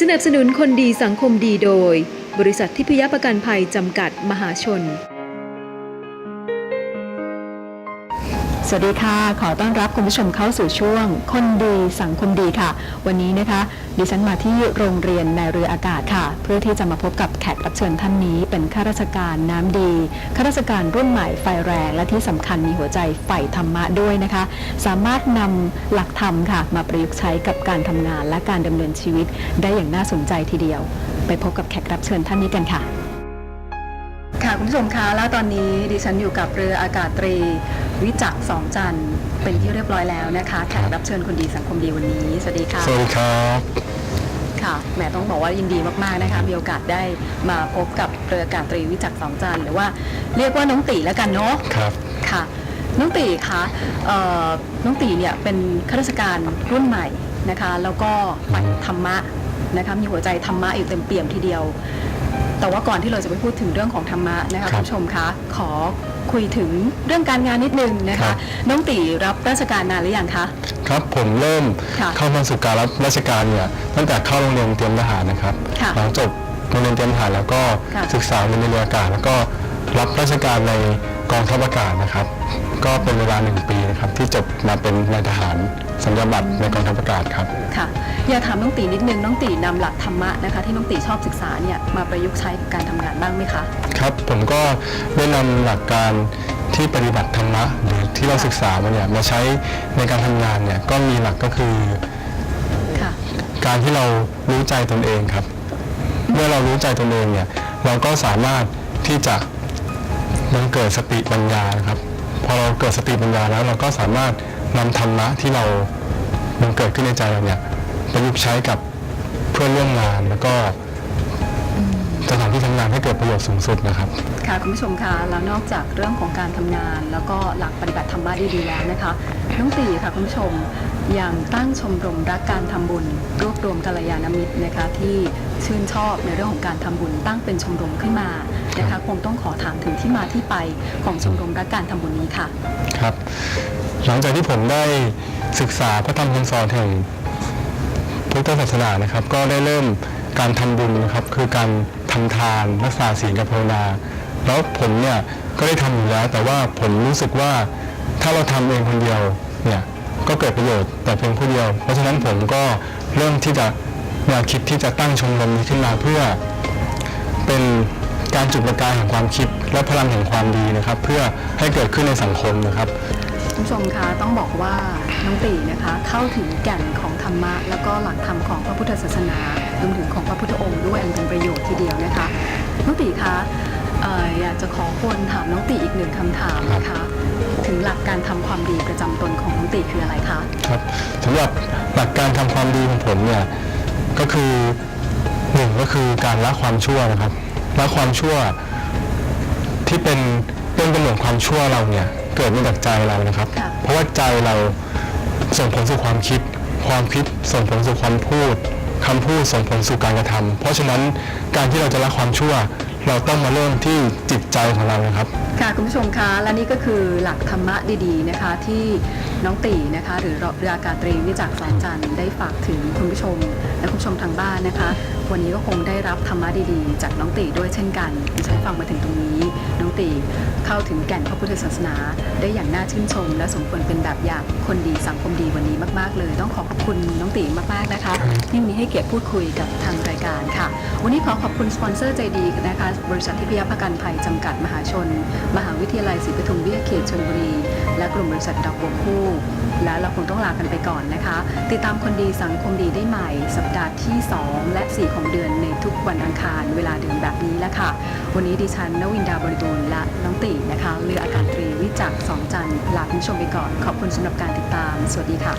สนับสนุนคนดีสังคมดีโดย บริษัททิพยประกันภัยจำกัดมหาชน สวัสดีค่ะ ขอต้อนรับคุณผู้ชมเข้าสู่ช่วง คนดีสังคมดีค่ะ วันนี้นะคะ ดิฉันมาที่โรงเรียนในเรืออากาศค่ะ เพื่อที่จะมาพบกับแขกรับเชิญท่านนี้ เป็นข้าราชการน้ำดีข้าราชการรุ่นใหม่ไฟแรง และที่สำคัญมีหัวใจใฝ่ธรรมะด้วยนะคะ สามารถนำหลักธรรมค่ะ มาประยุกต์ใช้กับการทำงานและการดำเนินชีวิต ได้อย่างน่าสนใจทีเดียว ไปพบกับแขกรับเชิญท่านนี้กันค่ะค่ะคุณผู้ชมคะแล้วตอนนี้ดิฉันอยู่กับเรืออากาศตรี วิจักรสองจันทร์เป็นที่เรียบร้อยแล้วนะคะแขกรับเชิญคนดีสังคมดีวันนี้ สวัสดีค่ะ สวัสดีครับ ค่ะ แหมต้องบอกว่ายินดีมากๆนะคะ มีโอกาสได้มาพบกับเรืออากาศตรีวิจักรสองจันทร์หรือว่าเรียกว่าน้องตีแล้วกันเนาะ ครับ ค่ะ น้องตีคะเอ่อน้องตีเนี่ยเป็นข้าราชการรุ่นใหม่นะคะ แล้วก็ใฝ่ธรรมะนะคะ มีหัวใจธรรมะอยู่เต็มเปี่ยมทีเดียว แต่ว่าก่อนที่เราจะไปพูดถึงเรื่องของธรรมะนะคะครัคุบณผู้ชมคะ ขอ คุยถึงเรื่องการงานนิดนึงนะครัคะ บ น้องตีรับราชการนานหรือยังคะ ครับผมเริ่มค่ะเข้ามาสู่การรับราชการเนี่ยตั้งแต่เข้าโรงเรียนเตรียมทหารนะครับค่ะหลังจบโรงเรียนเตรียมทหารแล้วก็ค่ะศึกษาในเรืออากาศแล้วก็รับราชการใน กองทัพอากาศนะครับ ก็เป็นเวลาหนึ่งปีนะครับที่จบมาเป็นนายทหารสัญญาบัตรในกองทัพอากาศครับ ค่ะอยากถามน้องตีนิดนึงน้องตีนำหลักธรรมะนะคะ ที่น้องตีชอบศึกษาเนี่ยมาประยุกต์ใช้กับการทำงานบ้างไหมคะ ครับผมก็ได้นำหลักการที่ปฏิบัติธรรมะหรือที่เราศึกษามาเนี่ยมาใช้ในการทำงานเนี่ยก็มีหลักก็คือค่ะ การที่เรารู้ใจตนเองครับ เมื่อเรารู้ใจตนเองเนี่ยเราก็สามารถที่จะ บังเกิดสติปัญญาครับ พอเราเกิดสติปัญญาแล้วเราก็สามารถนำธรรมะที่เราบังเกิดขึ้นในใจเราเนี่ยประยุกต์ใช้กับเพื่อนร่วมงานแล้วก็สถานที่ทำงานให้เกิดประโยชน์สูงสุดนะครับ ค่ะคุณผู้ชมคะแล้วนอกจากเรื่องของการทำงาน แล้วก็หลักปฏิบัติธรรมะดีๆแล้วนะคะน้องตีค่ะคุณผู้ชม ยังตั้งชมรมรักการทำบุญ รวบรวมกัลยาณมิตรนะคะที่ชื่นชอบในเรื่องของการทำบุญตั้งเป็นชมรมขึ้นมานะคะคงต้องขอถามถึงที่มาที่ไปของชมรมรักการทำบุญนี้ค่ะ ครับ หลังจากที่ผมได้ศึกษาพระธรรมคำสอนแห่งพุทธศาสนานะครับ ก็ได้เริ่มการทำบุญนะครับคือการทำทานรักษาศีลกับภาวนาแล้วผมเนี่ยก็ได้ทำอยู่แล้ว แต่ว่าผมรู้สึกว่าถ้าเราทำเองคนเดียวเนี่ย ก็เกิดประโยชน์แต่เพียงผู้เดียว เพราะฉะนั้นผมก็เริ่มที่จะแนวคิดที่จะตั้งชมรมนี้ขึ้นมาเพื่อเป็นการจุดประกายแห่งความคิด และพลังแห่งความดีนะครับ เพื่อให้เกิดขึ้นในสังคมนะครับคุณผู้ชมคะต้องบอกว่าน้องตีนะคะเข้าถึงแก่นของธรรมะ แล้วก็หลักธรรมของพระพุทธศาสนารวมถึงของพระพุทธองค์ด้วยอันเป็นประโยชน์ทีเดียวนะคะน้องตีคะ เอ่ออยากจะขอควรถามน้องตีอีกหนึ่งคำถามนะคะ ถึงหลักการทำความดีประจำตนของน้องตีคืออะไรคะครับสำหรับหลักการทำความดีของผมเนี่ยก็คือหนึ่งก็คือการละความชั่วนะครับละความชั่วที่เป็นต้นกำเนิดความชั่วเราเนี่ยเกิดมาจากใจเรานะครับค่ะเพราะว่าใจเราส่งผลสู่ความคิด ความคิดส่งผลสู่ความพูดคำพูดส่งผลสู่การกระทำเพราะฉะนั้นการที่เราจะละความชั่ว เราต้องมาเริ่มที่จิตใจของเรานะครับ ค่ะคุณผู้ชมคะและนี่ก็คือหลักธรรมะดีๆนะคะ ที่น้องตีนะคะ หรือเรืออากาศตรีวิจักสอนจันทร์ได้ฝากถึงคุณผู้ชม และคุณผู้ชมทางบ้านนะคะ วันนี้ก็คงได้รับธรรมะดีๆ จากน้องตีด้วยเช่นกันดิฉันฟังมาถึงตรงนี้ น้องตีเข้าถึงแก่นพระพุทธศาสนา ได้อย่างน่าชื่นชม และสมควรเป็นแบบอย่างคนดีสังคมดีวันนี้มากๆ เลย ต้องขอขอบคุณน้องตีมากๆนะคะที่วันนี้ให้เกียรติพูดคุยกับทางรายการค่ะ วันนี้ขอขอบคุณสปอนเซอร์ใจดีนะคะ บริษัททิพยประกันภัยจำกัดมหาชน มหาวิทยาลัยศรีปทุมวิทยาเขตชลบุรี และกลุ่มบริษัทดอกบัวคู่ และเราคงต้องลากันไปก่อนนะคะ ติดตามคนดีสังคมดีได้ใหม่ สัปดาห์ที่ 2 และ 4 ของเดือนในทุกวันอังคารเวลาเดิมแบบนี้แล้วค่ะ วันนี้ดิฉันนวินดาบริบูรณ์และน้องตีนะคะเรืออากาศตรีวิจักสองจันทร์ลาคุณผู้ชมไปก่อน ขอบคุณสำหรับการติดตาม สวัสดีค่ะ